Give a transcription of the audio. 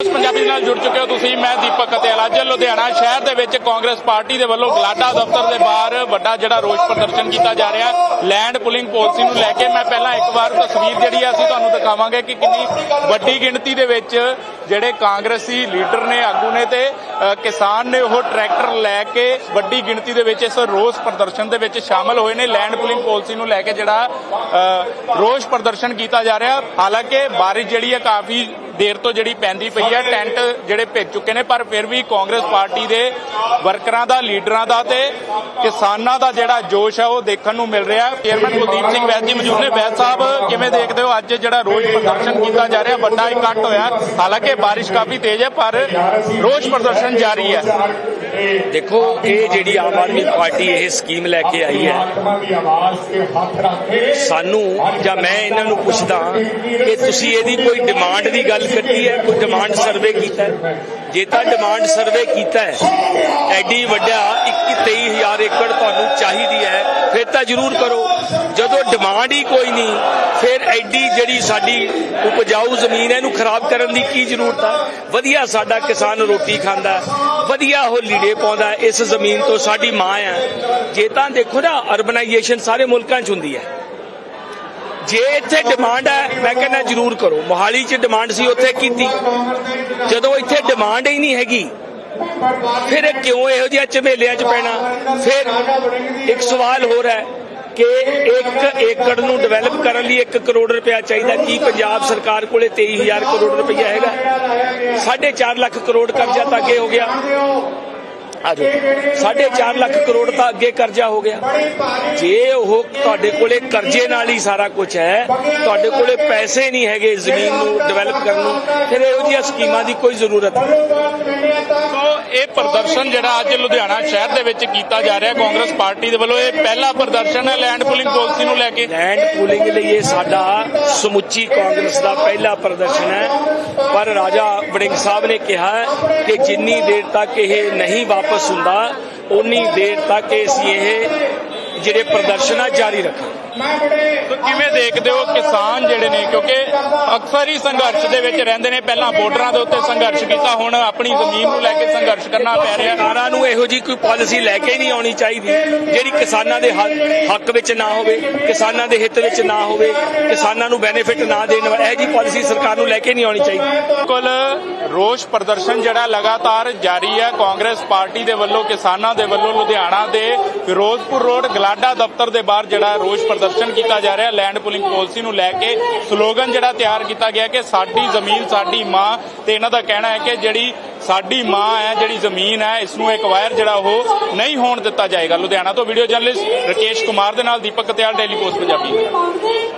ਪੰਜਾਬੀ ਨਾਲ ਜੁੜ ਚੁੱਕੇ ਹੋ ਤੁਸੀਂ, ਮੈਂ ਦੀਪਕ ਕਤਿਆਲ ਅੱਜ ਲੁਧਿਆਣਾ ਸ਼ਹਿਰ ਦੇ ਵਿੱਚ ਕਾਂਗਰਸ ਪਾਰਟੀ ਦੇ ਵੱਲੋਂ ਗਲਾਡਾ ਦਫ਼ਤਰ ਦੇ ਬਾਹਰ ਵੱਡਾ ਜਿਹੜਾ ਰੋਸ ਪ੍ਰਦਰਸ਼ਨ ਕੀਤਾ ਜਾ ਰਿਹਾ, ਲੈਂਡ ਪੁਲਿੰਗ ਪਾਲਿਸੀ ਨੂੰ ਲੈ ਕੇ ਮੈਂ ਪਹਿਲਾਂ ਇੱਕ ਵਾਰ ਤਸਵੀਰ ਜਿਹੜੀ ਆ ਅਸੀਂ ਤੁਹਾਨੂੰ ਦਿਖਾਵਾਂਗੇ ਕਿ ਕਿੰਨੀ ਵੱਡੀ ਗਿਣਤੀ ਦੇ ਵਿੱਚ ਜਿਹੜੇ ਕਾਂਗਰਸੀ ਲੀਡਰ ਨੇ, ਆਗੂ ਨੇ ਤੇ ਕਿਸਾਨ ਨੇ ਉਹ ਟਰੈਕਟਰ ਲੈ ਕੇ ਵੱਡੀ ਗਿਣਤੀ ਦੇ ਵਿੱਚ ਇਸ ਰੋਸ ਪ੍ਰਦਰਸ਼ਨ ਦੇ ਵਿੱਚ ਸ਼ਾਮਲ ਹੋਏ ਨੇ। ਲੈਂਡ ਪੁਲਿੰਗ ਪਾਲਿਸੀ ਨੂੰ ਲੈ ਕੇ ਜਿਹੜਾ ਰੋਸ ਪ੍ਰਦਰਸ਼ਨ ਕੀਤਾ ਜਾ ਰਿਹਾ। ਹਾਲਾਂਕਿ ਬਾਰਿਸ਼ ਜਿਹੜੀ ਹੈ ਕਾਫੀ ਦੇਰ ਤੋਂ ਜਿਹੜੀ ਪੈਂਦੀ ਪਈ ਹੈ। ਟੈਂਟ ਜਿਹੜੇ ਭੇਜ ਚੁੱਕੇ ਨੇ, ਪਰ ਫਿਰ ਵੀ ਕਾਂਗਰਸ ਪਾਰਟੀ ਦੇ ਵਰਕਰਾਂ ਦਾ, ਲੀਡਰਾਂ ਦਾ ਤੇ ਕਿਸਾਨਾਂ ਦਾ ਜਿਹੜਾ ਜੋਸ਼ ਹੈ, ਉਹ ਦੇਖਣ ਨੂੰ ਮਿਲ ਰਿਹਾ। ਚੇਅਰਮੈਨ ਕੁਲਦੀਪ ਸਿੰਘ ਵੈਦ ਜੀ ਮੌਜੂਦ ਨੇ। ਵੈਦ ਸਾਹਿਬ, ਕਿਵੇਂ ਦੇਖਦੇ ਹੋ? ਅੱਜ ਜਿਹੜਾ ਰੋਸ ਪ੍ਰਦਰਸ਼ਨ ਕੀਤਾ ਜਾ ਰਿਹਾ, ਵੱਡਾ ਇਕੱਠ ਹੋਇਆ। ਹਾਲਾਂਕਿ ਬਾਰਿਸ਼ ਕਾਫੀ ਤੇਜ਼ ਹੈ, ਪਰ ਰੋਸ ਪ੍ਰਦਰਸ਼ਨ ਜਾਰੀ ਹੈ। ਦੇਖੋ, ਇਹ ਜਿਹੜੀ ਆਮ ਆਦਮੀ ਪਾਰਟੀ ਇਹ ਸਕੀਮ ਲੈ ਕੇ ਆਈ ਹੈ। ਸਾਨੂੰ ਜਾਂ ਮੈਂ ਇਹਨਾਂ ਨੂੰ ਪੁੱਛਦਾ ਕਿ ਤੁਸੀਂ ਇਹਦੀ ਕੋਈ ਡਿਮਾਂਡ ਦੀ ਗੱਲ ਕੀਤੀ ਹੈ, ਕੋਈ ਡਿਮਾਂਡ ਸਰਵੇ ਕੀਤਾ ਹੈ? ਜੇ ਤਾਂ ਡਿਮਾਂਡ ਸਰਵੇ ਕੀਤਾ ਹੈ, ਐਡੀ ਵੱਡਾ 21 23000 ਏਕੜ ਤੁਹਾਨੂੰ ਚਾਹੀਦੀ ਹੈ ਫਿਰ ਤਾਂ ਜ਼ਰੂਰ ਕਰੋ। ਜਦੋਂ ਡਿਮਾਂਡ ਹੀ ਕੋਈ ਨਹੀਂ, ਫਿਰ ਐਡੀ ਜਿਹੜੀ ਸਾਡੀ ਉਪਜਾਊ ਜ਼ਮੀਨ ਹੈ, ਇਹਨੂੰ ਖਰਾਬ ਕਰਨ ਦੀ ਕੀ ਜ਼ਰੂਰਤ ਹੈ ਵਧੀਆ ਸਾਡਾ ਕਿਸਾਨ ਰੋਟੀ ਖਾਂਦਾ, ਵਧੀਆ ਉਹ ਲੀੜੇ ਪਾਉਂਦਾ, ਇਸ ਜ਼ਮੀਨ ਤੋਂ ਸਾਡੀ ਮਾਂ ਹੈ ਜੇ ਤਾਂ ਦੇਖੋ ਨਾ ਅਰਬਨਾਈਜੇਸ਼ਨ ਸਾਰੇ ਮੁਲਕਾਂ 'ਚ ਹੁੰਦੀ ਹੈ। ਜੇ ਇੱਥੇ ਡਿਮਾਂਡ ਹੈ, ਮੈਂ ਕਹਿੰਦਾ ਜ਼ਰੂਰ ਕਰੋ। ਮੋਹਾਲੀ 'ਚ ਡਿਮਾਂਡ ਸੀ, ਉੱਥੇ ਕੀਤੀ। ਜਦੋਂ ਇੱਥੇ ਡਿਮਾਂਡ ਹੀ ਨਹੀਂ ਹੈਗੀ ਫਿਰ ਇਹ ਕਿਉਂ ਇਹੋ ਜਿਹਾ ਝਮੇਲਿਆਂ 'ਚ ਪੈਣਾ? ਫਿਰ ਇੱਕ ਸਵਾਲ ਹੋਰ ਹੈ ਕਿ ਇੱਕ ਏਕੜ ਨੂੰ ਡਿਵੈਲਪ ਕਰਨ ਲਈ 1 ਕਰੋੜ ਰੁਪਇਆ ਚਾਹੀਦਾ। ਕੀ ਪੰਜਾਬ ਸਰਕਾਰ ਕੋਲੇ 23000 ਕਰੋੜ ਰੁਪਇਆ ਹੈਗਾ? 4.5 ਲੱਖ ਕਰੋੜ ਕਰਜ਼ਾ ਤਾਂ ਅੱਗੇ ਹੋ ਗਿਆ। ਆਜੋ। 4.5 ਲੱਖ ਕਰੋੜ ਤਾਂ ਅੱਗੇ ਕਰਜ਼ਾ ਹੋ ਗਿਆ। ਜੇ ਉਹ ਤੁਹਾਡੇ ਕੋਲੇ ਕਰਜ਼ੇ ਨਾਲ ਹੀ ਸਾਰਾ ਕੁਝ ਹੈ ਤੁਹਾਡੇ ਕੋਲੇ ਪੈਸੇ ਨਹੀਂ ਹੈਗੇ ਜ਼ਮੀਨ ਨੂੰ ਡਿਵੈਲਪ ਕਰਨ ਨੂੰ ਫਿਰ ਇਹੋ ਜਿਹੀਆਂ ਸਕੀਮਾਂ ਦੀ ਕੋਈ ਜ਼ਰੂਰਤ ਨਹੀਂ। ਸੋ ਇਹ ਪ੍ਰਦਰਸ਼ਨ ਜਿਹੜਾ ਅੱਜ ਲੁਧਿਆਣਾ ਸ਼ਹਿਰ ਦੇ ਵਿੱਚ ਕੀਤਾ ਜਾ ਰਿਹਾ ਕਾਂਗਰਸ ਪਾਰਟੀ ਦੇ ਵੱਲੋਂ ਇਹ ਪਹਿਲਾ ਪ੍ਰਦਰਸ਼ਨ ਹੈ ਲੈਂਡ ਪੁਲਿੰਗ ਪਾਲਿਸੀ ਨੂੰ ਲੈ ਕੇ। ਲੈਂਡ ਪੂਲਿੰਗ ਲਈ ਇਹ ਸਾਡਾ ਸਮੁੱਚੀ ਕਾਂਗਰਸ ਦਾ ਪਹਿਲਾ ਪ੍ਰਦਰਸ਼ਨ ਹੈ। ਪਰ ਰਾਜਾ ਵੜਿੰਗ ਸਾਹਿਬ ਨੇ ਕਿਹਾ ਕਿ ਜਿੰਨੀ ਦੇਰ ਤੱਕ ਇਹ ਨਹੀਂ ਵਾਪਸ ਵਾਪਸ ਹੁੰਦਾ। ਉਨੀ ਦੇਰ ਤੱਕ ਅਸੀਂ ਇਹ ਜਿਹੜੇ ਪ੍ਰਦਰਸ਼ਨ ਆ ਜਾਰੀ ਰੱਖਾਂਗੇ ਸੋ ਕਿਵੇਂ ਦੇਖਦੇ ਹੋ ਕਿਸਾਨ ਜਿਹੜੇ ਨੇ? ਕਿਉਂਕਿ ਅਕਸਰ ਹੀ ਸੰਘਰਸ਼ ਦੇ ਵਿੱਚ ਰਹਿੰਦੇ ਨੇ। ਪਹਿਲਾਂ ਬਾਰਡਰਾਂ ਦੇ ਉੱਤੇ ਸੰਘਰਸ਼ ਕੀਤਾ ਹੁਣ ਆਪਣੀ ਜ਼ਮੀਨ ਨੂੰ ਲੈ ਕੇ ਸੰਘਰਸ਼ ਕਰਨਾ ਪੈ ਰਿਹਾ। ਸਰਕਾਰਾਂ ਨੂੰ ਇਹੋ ਜੀ ਕੋਈ ਪਾਲਿਸੀ ਲੈ ਕੇ ਨਹੀਂ ਆਉਣੀ ਚਾਹੀਦੀ ਜਿਹੜੀ ਕਿਸਾਨਾਂ ਦੇ ਹੱਕ ਵਿੱਚ ਨਾ ਹੋਵੇ ਕਿਸਾਨਾਂ ਦੇ ਹਿੱਤ ਵਿੱਚ ਨਾ ਹੋਵੇ ਕਿਸਾਨਾਂ ਨੂੰ ਬੈਨੀਫਿਟ ਨਾ ਦੇਣ ਵਾਲੀ ਇਹ ਜੀ ਪਾਲਿਸੀ ਸਰਕਾਰ ਨੂੰ ਲੈ ਕੇ ਨਹੀਂ ਆਉਣੀ ਚਾਹੀਦੀ। ਬਿਲਕੁਲ ਰੋਸ ਪ੍ਰਦਰਸ਼ਨ ਜਿਹੜਾ ਲਗਾਤਾਰ ਜਾਰੀ ਹੈ। ਕਾਂਗਰਸ ਪਾਰਟੀ ਦੇ ਵੱਲੋਂ ਕਿਸਾਨਾਂ ਦੇ ਵੱਲੋਂ ਲੁਧਿਆਣਾ ਦੇ ਫਿਰੋਜ਼ਪੁਰ ਰੋਡ ਗਲਾਡਾ ਦਫ਼ਤਰ ਦੇ ਬਾਹਰ ਜਿਹੜਾ ਰੋਸ ਪ੍ਰਦਰਸ਼ਨ ਕੀਤਾ ਜਾ ਰਿਹਾ, ਲੈਂਡ ਪੁਲਿੰਗ ਪਾਲਿਸੀ ਨੂੰ ਲੈ ਕੇ ਸਲੋਗਨ ਜਿਹੜਾ ਤਿਆਰ ਕੀਤਾ ਗਿਆ ਕਿ ਸਾਡੀ ਜ਼ਮੀਨ ਸਾਡੀ ਮਾਂ ਤੇ ਇਹਨਾਂ ਦਾ ਕਹਿਣਾ ਹੈ ਕਿ ਜਿਹੜੀ ਸਾਡੀ ਮਾਂ ਹੈ, ਜਿਹੜੀ ਜ਼ਮੀਨ ਹੈ, ਇਸ ਨੂੰ ਐਕਵਾਇਰ ਜਿਹੜਾ ਉਹ ਨਹੀਂ ਹੋਣ ਦਿੱਤਾ ਜਾਏਗਾ। ਲੁਧਿਆਣਾ ਤੋਂ ਵੀਡੀਓ ਜਰਨਲਿਸਟ ਰਕੇਸ਼ ਕੁਮਾਰ ਦੇ ਨਾਲ ਦੀਪਕ ਕਤਿਆਲ ਡੇਲੀ ਪੋਸਟ ਪੰਜਾਬੀ।